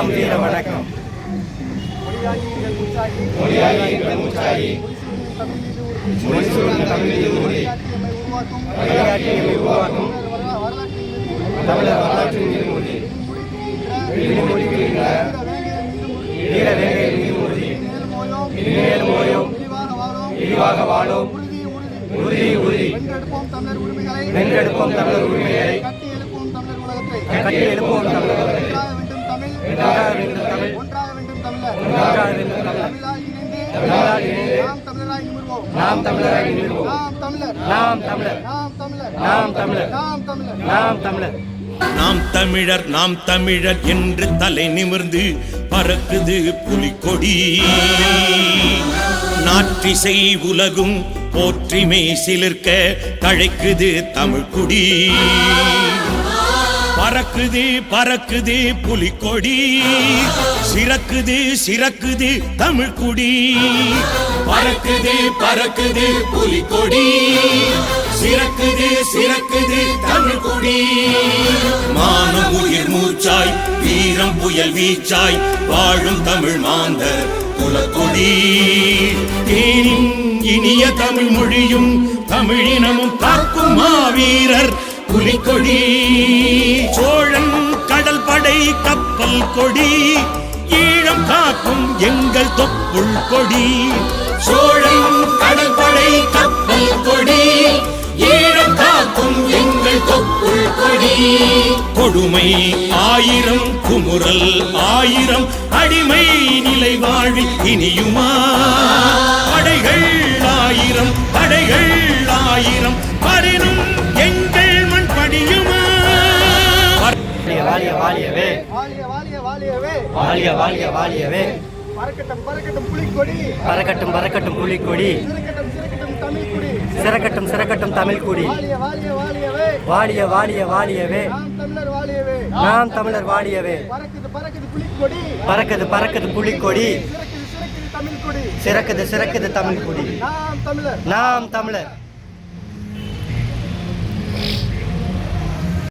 வணக்கம் வீர வணக்கம். உருவாக்கும் தமிழக வரலாற்றின் மீது வீர வேலையில் மீது இனிமேல் ஓயோம் விரிவாக வாழும் உறுதி உறுதி வென்றெடுப்போம் தமிழர் உரிமைகளை கட்டி எழுப்போம் தமிழர் தமிழராய் நிமிர்வோம் நாம் தமிழராய் நிமிர்வோம் நாம் தமிழர் நாம் தமிழர் நாம் தமிழர் நாம் தமிழர் நாம் தமிழர் நாம் தமிழர் நாம் தமிழர் நாம் தமிழர் என்று தலை நிமிர்ந்து பறக்குது புலிக்கொடி நாற்றிசை உலகும் போற்றிமை சிலிர்க்க தழைக்குது தமிழ்குடி பறக்குது பறக்குது புலிக்கொடி. சிறக்குது சிறக்குது தமிழ் குடி பறக்குது பறக்குது புலிக்கொடி. சிறக்குது சிறக்குது தமிழ் குடி மானம் உயிர் மூச்சாய் வீரம் புயல் வீச்சாய் வாழும் தமிழ் மாந்தர் குலக்கொடி. தேனின் இனிய தமிழ் மொழியும் தமிழினமும் காக்கும் மாவீரர் புலிக்கொடி சோழன் கடல் படை கப்பல் கொடி ஈழம் காக்கும் எங்கள் தொப்புள் கொடி. சோழன் கடல் படை கப்பல் கொடி ஈழம் காக்கும் எங்கள் தொப்புள் கொடி. கொடுமை ஆயிரம் குமுறல் ஆயிரம் அடிமை நிலை வாழ்வில் இனியுமா? படைகள் ஆயிரம் படைகள் வாழிய வாழிய வாழியவே வாழிய வாழிய வாழியவே பறக்கட்டும் பறக்கட்டும் புலிக்கொடி. பறக்கட்டும் பறக்கட்டும் புலிக்கொடி. சிறக்கட்டும் சிறக்கட்டும் தமிழ் குடி கொடி வாழிய வாழிய வாழியவே வாழிய வாழிய வாழியவே நாம் தமிழர் வாழியவே வாழியவே பறக்குது பறக்குது புலிக்கொடி. சிறக்குது சிறக்குது தமிழ் கொடி நாம் தமிழர்.